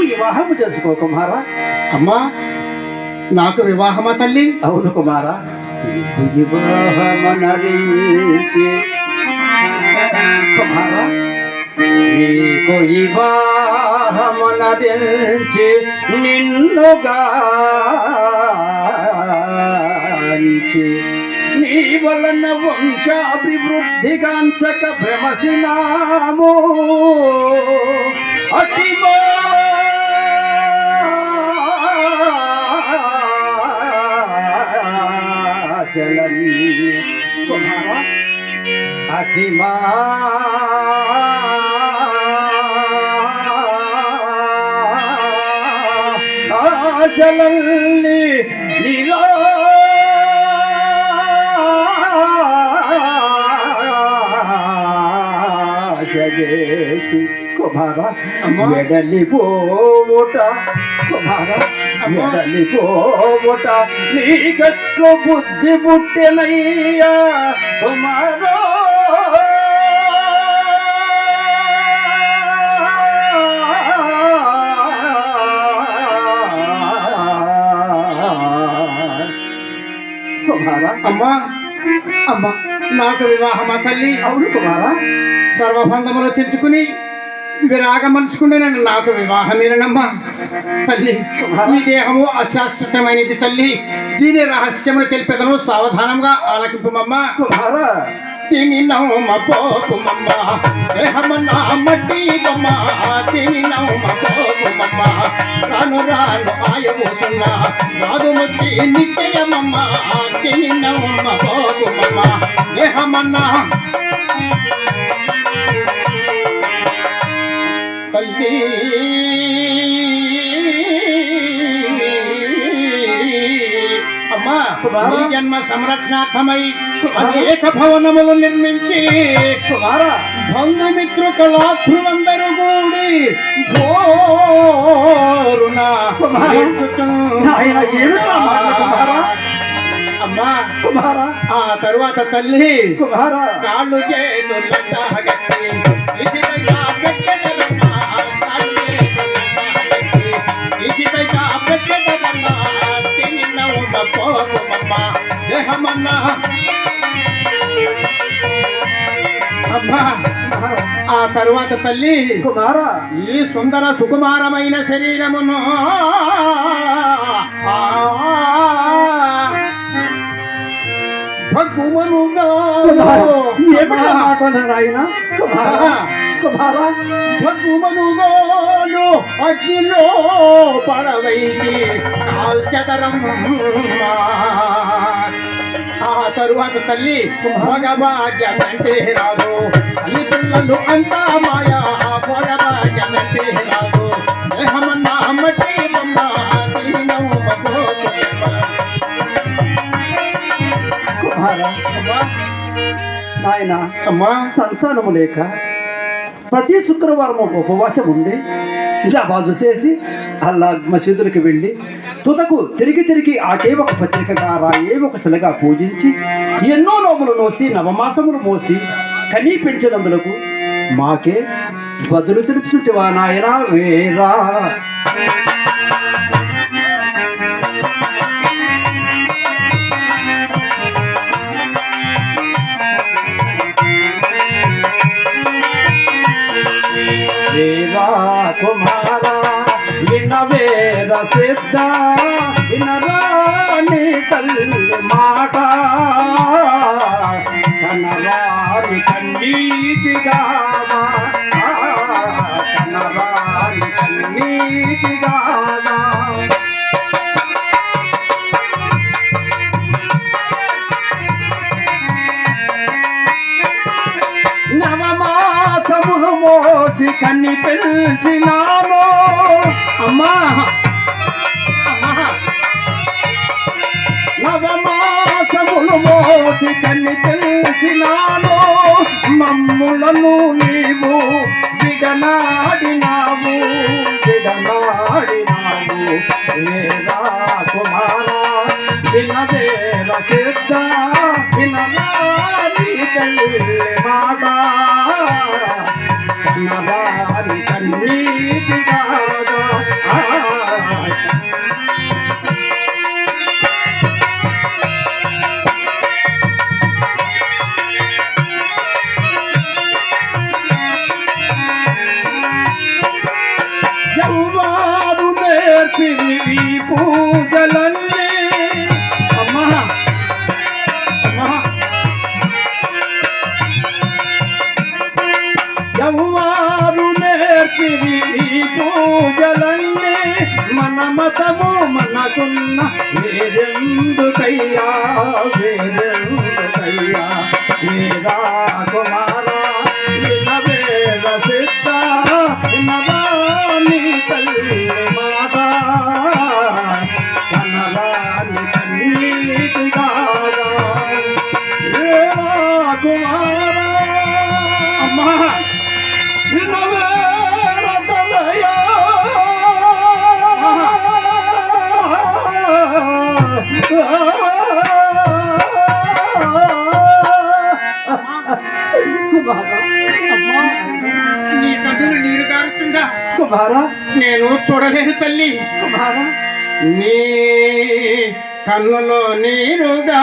వివాహము చేసుకో కుమారా. అమ్మా నాకు వివాహమా తల్లి? అవును కుమారా. నీకు వివాహమనరించి కుమారా నీకు వివాహమనరించి నిన్నుగాంచి నీ వలన వంశాభివృద్ధిగాంచక భ్రమసినాము అతిమా కుమారా అతిమా ఆశలల్లి నిరాశేసి కుమార అమ్మా. ఎడలిపోవుట కుమార. ఎడలిపోవుట. నీకట్లు బుద్ధి పుట్టెనయ్యా కుమారా. కుమారా. అమ్మా. అమ్మా. నాకు వివాహమా తల్లి? అవును కుమారా. సర్వబంధములు తెచ్చుకుని విరాగమనుచుకుంటే నన్ను నాకు వివాహమేనమ్మా. తల్లి ఈ దేహము అశాశ్వతమైనది తల్లి. దీని రహస్యమును తెలిపెదను సావధానంగా ఆలకింపుమమ్మా. కుమారా. తిని నవ్వపోకుమమ్మ దేహమన్నా మట్టి బొమ్మ తిని నవ్వపోకుమమ్మ రాను రాను ఆయబోతున్నా. రాదు ముద్ది నిత్యమమ్మ తిని నవ్వపోకుమమ్మ దేహమన్నా తల్లి అమ్మా జన్మ సంరక్షణార్థమై అనేక భవనములు నిర్మించి కుమారా. బంధుమిత్రు కళాధులందరూ కూడి? అమ్మా కుమారా. ఆ తరువాత తల్లి కుమారా. కాళ్ళు చేతులు ఆ తరువాత తల్లి కుమారా. ఈ సుందర సుకుమారమైన శరీరమును భగ్గుమనుగా కుమారా అగ్నిలో పడవైకి కాల్చదరం తరువాత తల్లి భోగభాగ్యం అంటే రాదు. తల్లి పిల్లలు అంతా మాయా రాదు. దేహమన్నా మట్టి బొమ్మ దీనము మగోగుమ్మ. కుమారా అమ్మా, నాయన అమ్మా. సంతానము లేక ప్రతి శుక్రవారం ఒక ఉపవాసం ఉండి నమాజు చేసి అల్లా మసీదులకు వెళ్ళి తుదకు తిరిగి తిరిగి ఆకే ఒక పత్రికగా రాయే ఒక శిలగా పూజించి ఎన్నో నోములు నోసి నవమాసములు మోసి కనీ పెంచినందులకు మాకే బదులు తెలుపుచుంటివా నాయన వేరా వేరా కుమారా వినవేర సిద్ధ వినరాని తల్లి మాట కనరాని కన్నీటిగామా కనరాని కన్నీటిగామా పిలిచి కన్ని పిలిచినాము అమ్మా. నవమాసములు మోసి కన్ని పిలిచినాము మమ్ములను నీవు విడనాడినావు. విడనాడినావు. ఏరా కుమారా వినదేర సిద్ధ వినరాని తల్లి. పిరివి పూజలన్నీ అమ్మా అమ్మా. యవ్వారు నేర్పిరి పూజలన్నీ మన మతము మనకున్న వేరెందుకయ్యా వేరెందుకయ్యా. వేరా కుమారా వినవేద సిద్ధ వినవాని నీ కన్నులు నీరు కారుతుందా కుమారా నేను చూడలేదు తల్లి. కుమారా నీ కన్నులో నీరుగా